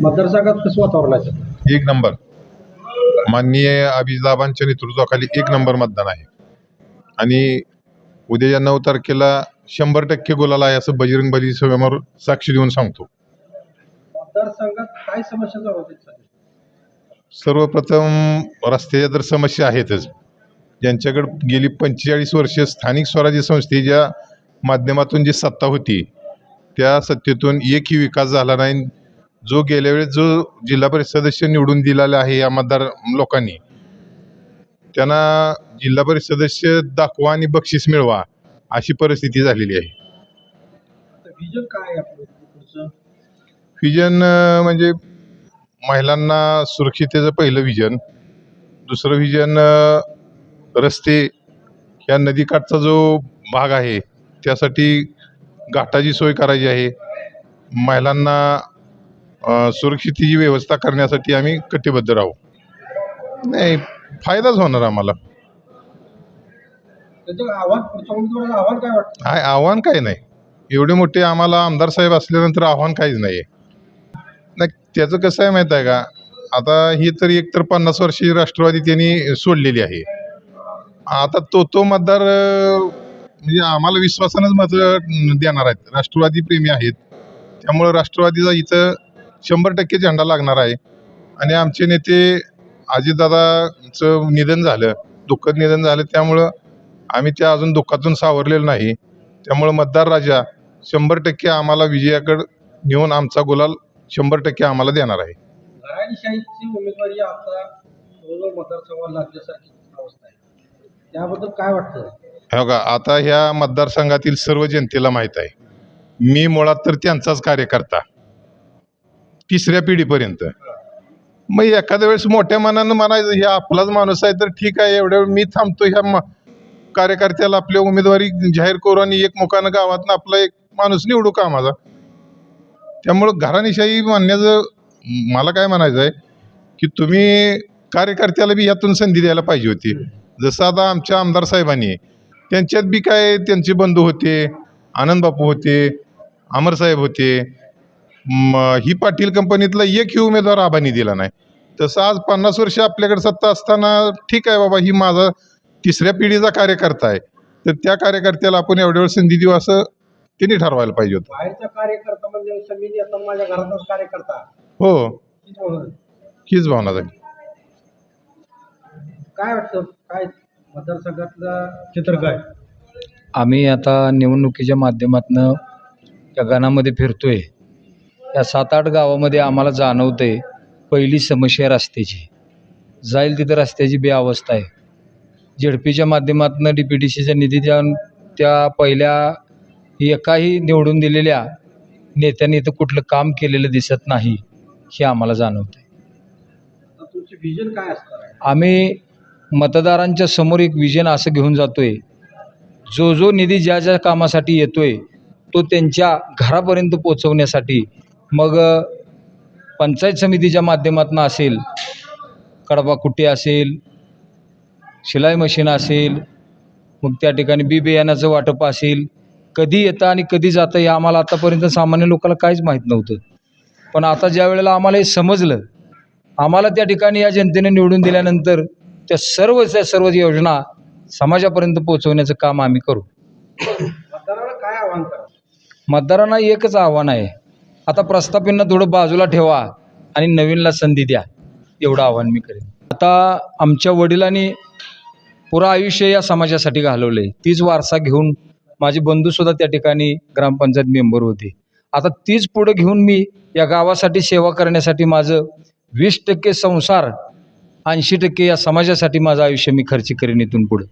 मतदारसंघात कसं वातावरण आहे? एक नंबर. माननीय अभिदाबांच्या नेतृत्वाखाली एक नंबर मतदान आहे. आणि उद्याच्या नऊ तारखेला शंभर टक्के गुलाल आहे असं बजरंग बली समोर साक्षी देऊन सांगतो. मतदारसंघात काय समस्या जाणवतात सध्या? सर्वप्रथम रस्त्याच्या तर समस्या आहेतच. ज्यांच्याकडे गेली पंचेचाळीस वर्ष स्थानिक स्वराज्य संस्थेच्या माध्यमातून जी सत्ता होती त्या सत्तेतून एकही विकास झाला नाही. जो गेल्या वेळेस जो जिल्हा परिषद सदस्य निवडून दिलेला आहे या मतदार लोकांनी त्यांना जिल्हा परिषद सदस्य दाखवा आणि बक्षीस मिळवा अशी परिस्थिती झालेली आहे. विजन काय आहे म्हणजे महिलांना सुरक्षितेचं पहिलं विजन दुसरं विजन रस्ते या नदीकाठचा जो भाग आहे त्यासाठी घाटाची सोय करायची आहे. महिलांना सुरक्षितेची व्यवस्था करण्यासाठी आम्ही कटिबद्ध राहू. नाही फायदाच होणार आम्हाला. काय आव्हान काय नाही. एवढे मोठे आम्हाला आमदार साहेब असल्यानंतर आव्हान काहीच नाही नाही त्याचं कसं आहे माहीत आहे का? आता ही तर एक तर पन्नास वर्षी राष्ट्रवादी त्यांनी सोडलेली आहे. आता तो तो मतदार म्हणजे आम्हाला विश्वासानंच मत देणार आहेत. राष्ट्रवादी प्रेमी आहेत. त्यामुळं राष्ट्रवादीचा इथं शंभर टक्के झेंडा लागणार आहे. आणि आमचे नेते अजितदादाचं निधन झालं दुःखद निधन झालं त्यामुळं आम्ही त्या अजून दुःखातून सावरलेलं नाही. त्यामुळं मतदार राजा शंभर टक्के आम्हाला विजयाकडं नेऊन आमचा गुलाल शंभर टक्के आम्हाला देणार आहे. घराणीशाहीची उमेदवारी आता जवळजवळ मतदारसंघाला लागल्यासारखी अवस्था आहे. त्याबद्दल काय वाटतं? हो का आता ह्या मतदारसंघातील सर्व जनतेला माहीत आहे. मी मुळात तर त्यांचाच कार्यकर्ता. तिसऱ्या पिढीपर्यंत. मग एखाद्या वेळेस मोठ्या मनानं म्हणायचं हे आपलाच माणूस आहे तर ठीक आहे एवढ्या वेळ मी थांबतो ह्या म- कार्यकर्त्याला आपली उमेदवारी जाहीर करू आणि एकमुखानं गावातनं आपला एक माणूस निवडू का माझा त्यामुळं घराणीशाही म्हणण्याचं मला काय म्हणायचं आहे की तुम्ही कार्यकर्त्याला बी यातून संधी द्यायला पाहिजे होती. जसं आता आमच्या आमदार साहेबांनी त्यांच्यात बी काय त्यांचे बंधू होते आनंद बापू होते अमरसाहेब होते ही पाटील कंपनीतला एकही उमेदवार आबांनी दिला नाही. तसं आज पन्नास वर्ष आपल्याकडे सत्ता असताना ठीक आहे बाबा ही माझा तिसऱ्या पिढीचा कार्यकर्ता आहे. तर त्या कार्यकर्त्याला आपण एवढ्या वेळ संधी देऊ असं त्यांनी ठरवायला पाहिजे होतं. बाहेरचा कार्यकर्ता म्हणजे मी आता माझ्या घरातलाच कार्यकर्ता. हो? हीच भावना झाली. काय वाटतं? काय मतदारसंघातलं चित्र काय? आम्ही आता निवडणुकीच्या माध्यमातनं या गणामध्ये फिरतोय. या सात आठ गावामध्ये आम्हाला जाणवतंय पहिली समस्या रस्त्याची. जाईल तिथं रस्त्याची बेअवस्था आहे. झेडपीच्या माध्यमातनं डी पी डी सीच्या निधीच्या त्या पहिल्या एकाही निवडून दिलेल्या नेत्यांनी इथं कुठलं काम केलेलं दिसत नाही हे आम्हाला आहे? आम्ही मतदारांच्या समोर एक विजन असं घेऊन जातोय. जो जो निधी ज्या ज्या कामासाठी येतोय तो त्यांच्या घरापर्यंत पोचवण्यासाठी मग पंचायत समितीच्या माध्यमातून असेल कडबा कुट्टी असेल शिलाई मशीन असेल मग त्या ठिकाणी बी बियाण्याचं वाटप असेल कधी येतं आणि कधी जातं हे आम्हाला आतापर्यंत सामान्य लोकांना काहीच माहीत नव्हतं. पण आता ज्या वेळेला आम्हाला हे समजलं आम्हाला त्या ठिकाणी या जनतेने निवडून दिल्यानंतर त्या सर्वच्या सर्व योजना समाजापर्यंत पोहोचवण्याचं काम आम्ही करू. मतदाराला काय आव्हान करा मतदारांना एकच आव्हान आहे आता प्रस्थापितांना थोडं बाजूला ठेवा आणि नवीनला संधी द्या. एवढं आव्हान मी करेन. आता आमच्या वडिलांनी पुरं आयुष्य या समाजासाठी घालवलं आहे तीच वारसा घेऊन माझे बंधूसुद्धा त्या ठिकाणी ग्रामपंचायत मेंबर होते. आता तीच पुढं घेऊन मी या गावासाठी सेवा करण्यासाठी माझं वीस टक्के संसार ऐंशी टक्के या समाजासाठी माझं आयुष्य मी खर्च करेन इथून पुढं.